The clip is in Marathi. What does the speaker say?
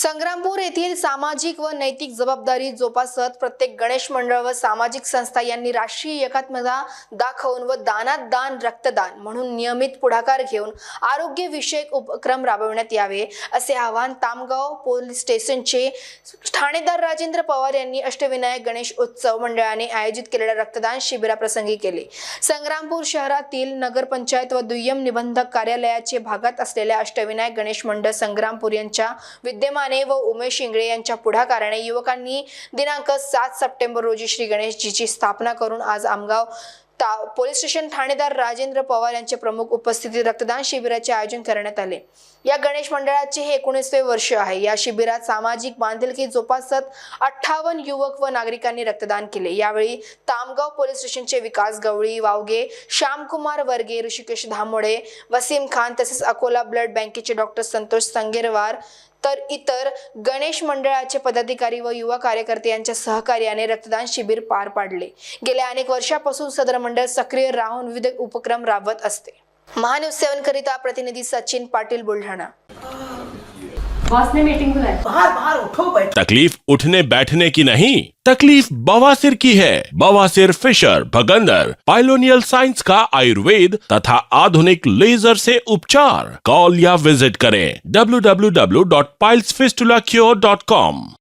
संग्रामपूर येथील सामाजिक व नैतिक जबाबदारी जोपासत प्रत्येक गणेश मंडळ व सामाजिक संस्था यांनी राष्ट्रीय एकात्मता दाखवून व दानात दान रक्तदान म्हणून नियमित पुढाकार घेऊन आरोग्य विषयक उपक्रम राबविण्यात यावे असे आवाहन तामगाव पोलीस स्टेशनचे ठाणेदार राजेंद्र पवार यांनी अष्टविनायक गणेश उत्सव मंडळाने आयोजित केलेल्या रक्तदान शिबिराप्रसंगी केले. संग्रामपूर शहरातील नगरपंचायत व दुय्यम निबंधक कार्यालयाचे भागात असलेल्या अष्टविनायक गणेश मंडळ संग्रामपूर यांच्या विद्यमान व उमेश इंगळे यांच्या पुढाकाराने युवकांनी दिनांक सात सप्टेंबर रोजी श्री गणेशजीची स्थापना करून आज आमगाव पोलीस स्टेशन ठाणेदार राजेंद्र पवार यांच्या प्रमुख उपस्थितीत रक्तदान शिबिराचे आयोजन करण्यात आले. या गणेश मंडळाचे हे एकोणीसवे वर्ष आहे. या शिबिरात सामाजिक बांधिलकी जोपासत अठ्ठावन्न युवक व नागरिकांनी रक्तदान केले. यावेळी तामगाव पोलीस स्टेशनचे विकास गवळी वावगे श्यामकुमार वर्गे ऋषिकेश धामोडे वसीम खान तसेच अकोला ब्लड बँकेचे डॉक्टर संतोष संगेरवार तर इतर गणेश मंडळाचे पदाधिकारी व युवा कार्यकर्ते यांच्या सहकार्याने रक्तदान शिबिर पार पाडले. गेल्या अनेक वर्षापासून सदर मंडळ सक्रिय राहून विविध उपक्रम राबवत असते. महान्यूज सेवन करिता प्रतिनिधी सचिन पाटील बुलढाणा. बॉस ने मीटिंग बुलाई. बाहर बाहर उठो बैठ तकलीफ़ उठने बैठने की नहीं तकलीफ़ बवासीर की है। बवासीर फिशर भगंदर पाइलोनियल साइंस का आयुर्वेद तथा आधुनिक लेजर से उपचार। कॉल या विज़िट करें www.pilesfistulacure.com